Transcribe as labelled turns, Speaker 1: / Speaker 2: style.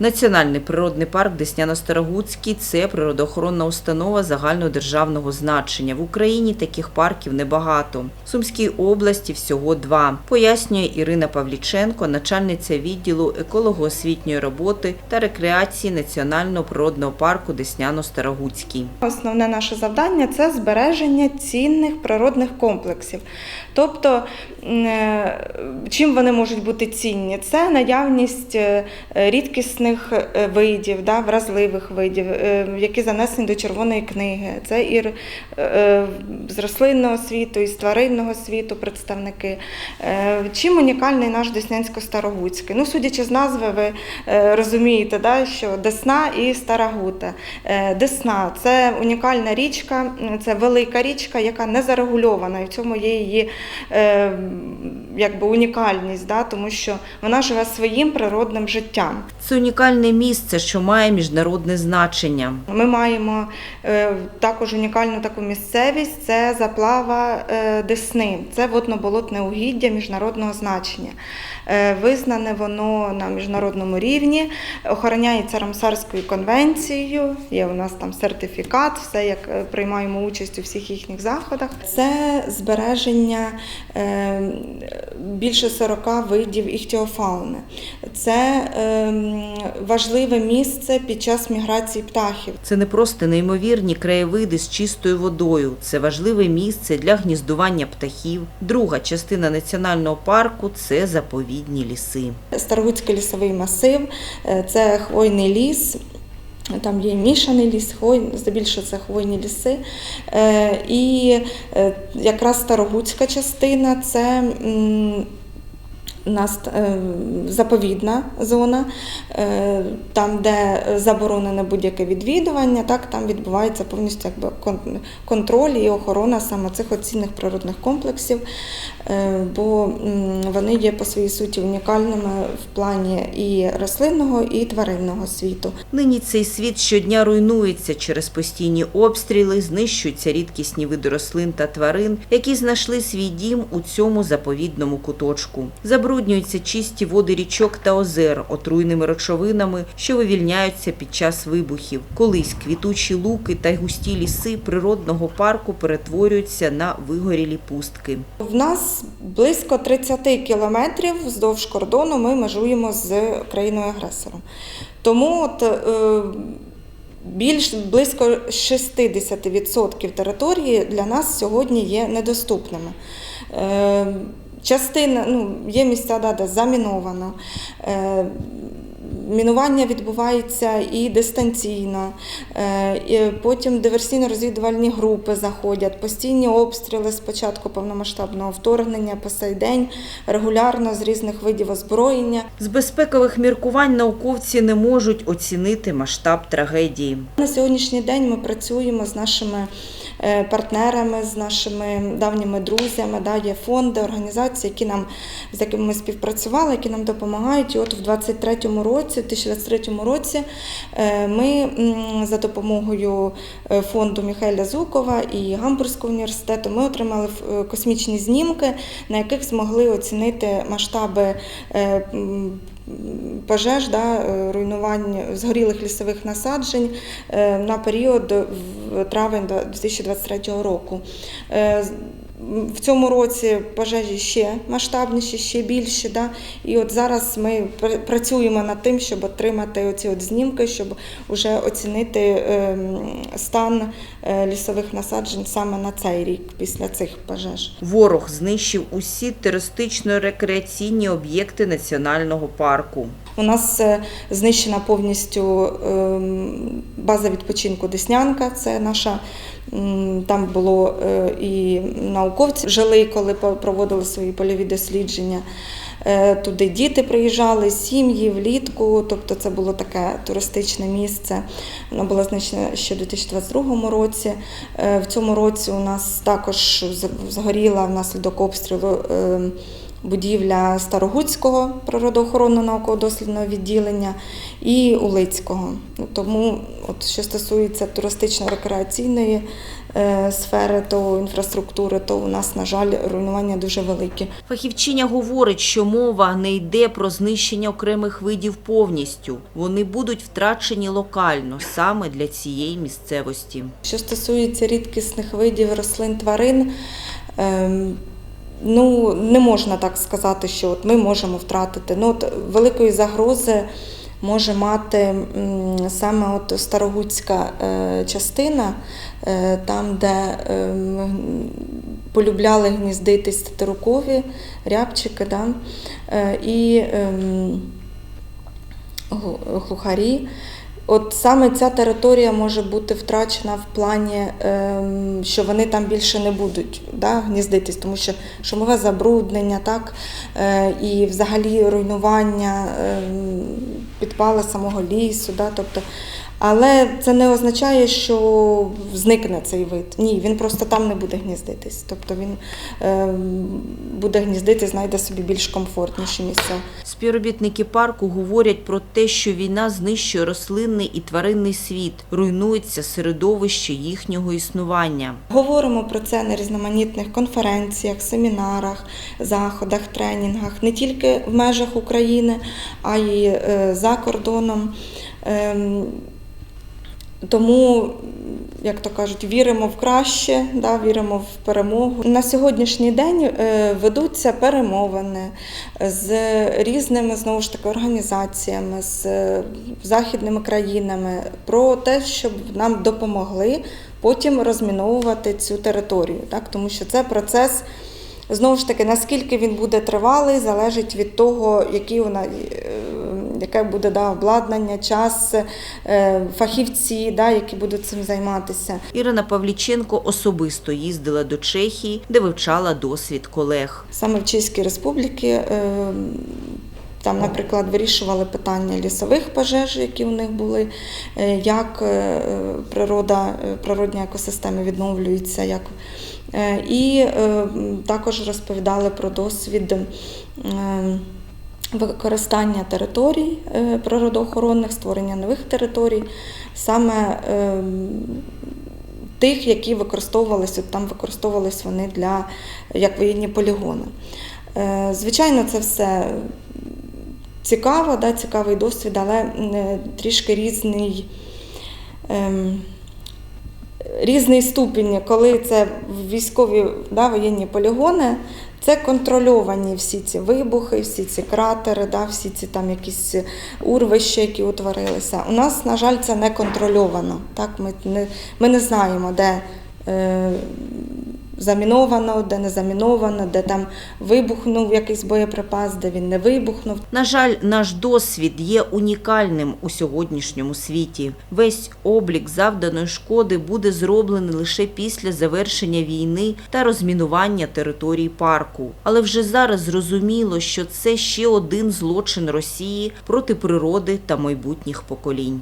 Speaker 1: Національний природний парк Десняно-Старогуцький – це природоохоронна установа загальнодержавного значення. В Україні таких парків небагато. В Сумській області всього два, пояснює Ірина Павліченко, начальниця відділу еколого-освітньої роботи та рекреації Національного природного парку Десняно-Старогуцький.
Speaker 2: Основне наше завдання це збереження цінних природних комплексів. Тобто, чим вони можуть бути цінні? Це наявність е, рідкісних е, видів, да, вразливих видів, е, які занесені до Червоної книги. Це і е, з рослинного світу, і з тваринного світу представники. Е, Чим унікальний наш Деснянсько-Старогуцький? Ну, судячи з назви, ви е, розумієте, да, що Десна і Старогута. Е, Десна це унікальна річка, це велика річка, яка не зарегульована, і в цьому є її е, якби унікальність, да, тому що вона живе своїм природним життям.
Speaker 1: Це унікальне місце, що має міжнародне значення.
Speaker 2: Ми маємо е, також унікальну таку місцевість це заплава е, Десни, це водно-болотне угіддя міжнародного значення. Е, Визнане воно на міжнародному рівні, охороняється Рамсарською конвенцією, є у нас там сертифікат, все як приймаємо участь у всіх їхніх заходах. Це збереження більше 40 видів іхтіофауни. Це ем, важливе місце під час міграції птахів.
Speaker 1: Це не просто неймовірні краєвиди з чистою водою. Це важливе місце для гніздування птахів. Друга частина національного парку це заповідні ліси.
Speaker 2: Старогуцький лісовий масив, е, це хвойний ліс. Там є мішаний ліс, хвой, здебільшого це хвойні ліси. Е, І е, якраз старогуцька частина це у нас е, заповідна зона, е, там, де заборонене будь-яке відвідування, так там відбувається повністю якби контроль і охорона саме цих оцінних природних комплексів, е, бо вони є по своїй суті унікальними в плані і рослинного, і тваринного світу.
Speaker 1: Нині цей світ щодня руйнується через постійні обстріли, знищуються рідкісні види рослин та тварин, які знайшли свій дім у цьому заповідному куточку. Забруднюються чисті води річок та озер отруйними речовинами, що вивільняються під час вибухів. Колись квітучі луки та густі ліси природного парку перетворюються на вигорілі пустки.
Speaker 2: В нас близько 30 кілометрів вздовж кордону ми межуємо з країною-агресором. Тому от, е, більш близько 60% території для нас сьогодні є недоступними. Частина, ну, є місця, да, де заміновано. Е, Мінування відбувається і дистанційно, Е, і потім диверсійно-розвідувальні групи заходять, постійні обстріли з початку повномасштабного вторгнення по сей день, регулярно з різних видів озброєння.
Speaker 1: З безпекових міркувань науковці не можуть оцінити масштаб трагедії.
Speaker 2: На сьогоднішній день ми працюємо з нашими партнерами, з нашими давніми друзями. Да, є фонди, організації, які нам, з якими ми співпрацювали, які нам допомагають. І от в 23-му році, в 2023 році, е, ми за допомогою е, фонду Міхайля Зукова і Гамбурзького університету ми отримали е, космічні знімки, на яких змогли оцінити масштаби. Е, Пожеж, да, е, руйнувань згорілих лісових насаджень е, на період в травень до 2023 року. В цьому році пожежі ще масштабніші, ще більші. Да? І от зараз ми працюємо над тим, щоб отримати оці от знімки, щоб вже оцінити ем, стан е, лісових насаджень саме на цей рік після цих пожеж.
Speaker 1: Ворог знищив усі туристично-рекреаційні об'єкти національного парку.
Speaker 2: У нас е, знищена повністю ем, база відпочинку Деснянка. Це наша там було е, і науковці жили, коли проводили свої польові дослідження. Е, Туди діти приїжджали, сім'ї влітку, тобто це було таке туристичне місце. Воно було знищено ще у 2022 році. Е, В цьому році у нас також згоріла внаслідок обстрілу ем, будівля Старогуцького природоохоронного науково-дослідного відділення і Улицького. Ну, Тому, от, що стосується туристично-рекреаційної е, сфери, то інфраструктури, то у нас, на жаль, руйнування дуже великі.
Speaker 1: Фахівчиня говорить, що мова не йде про знищення окремих видів повністю. Вони будуть втрачені локально саме для цієї місцевості.
Speaker 2: Що стосується рідкісних видів рослин тварин, ем, ну не можна так сказати, що от ми можемо втратити. Ну, от великої загрози може мати саме от старогуцька е, частина, е, там, де ем, полюбляли гніздитись татарукові рябчики, да? е, і ем, глу- глухарі. От саме ця територія може бути втрачена в плані, ем, що вони там більше не будуть да, гніздитись, тому що шумове забруднення, так, е, і взагалі руйнування, ем, підпали самого лісу. Да, тобто, але це не означає, що зникне цей вид. Ні, він просто там не буде гніздитись. Тобто він ем, буде гніздитись, знайде собі більш комфортніші місця.
Speaker 1: Співробітники парку говорять про те, що війна знищує рослинний і тваринний світ, руйнується середовище їхнього існування.
Speaker 2: Говоримо про це на різноманітних конференціях, семінарах, заходах, тренінгах, не тільки в межах України, а й е, кордоном. Ем, Тому, як то кажуть, віримо в краще, да, віримо в перемогу. На сьогоднішній день е, ведуться перемовини з різними знову ж таки організаціями, з е, західними країнами про те, щоб нам допомогли потім розміновувати цю територію, так? тому що це процес. Знову ж таки, наскільки він буде тривалий, залежить від того, які вона, е, яке буде да, обладнання, час, е, фахівці, да, які будуть цим займатися.
Speaker 1: Ірина Павліченко особисто їздила до Чехії, де вивчала досвід колег.
Speaker 2: Саме в Чеській Республіці е, там, наприклад, вирішували питання лісових пожеж, які у них були, е, як природа, природні екосистеми відновлюються. Як... І також розповідали про досвід. Використання територій е, природоохоронних, створення нових територій, саме е, тих, які використовувалися, там використовувались вони для як воєнні полігони. Е, Звичайно, це все цікаво, да, цікавий досвід, але е, трішки різний. ем, Різний ступінь, коли це військові да, воєнні полігони, це контрольовані всі ці вибухи, всі ці кратери, да, всі ці там якісь урвища, які утворилися. У нас, на жаль, це не контрольовано. Так? Ми, не, ми не знаємо, де е, заміновано, де не заміновано, де там вибухнув якийсь боєприпас, де він не вибухнув.
Speaker 1: На жаль, наш досвід є унікальним у сьогоднішньому світі. Весь облік завданої шкоди буде зроблений лише після завершення війни та розмінування територій парку. Але вже зараз зрозуміло, що це ще один злочин Росії проти природи та майбутніх поколінь.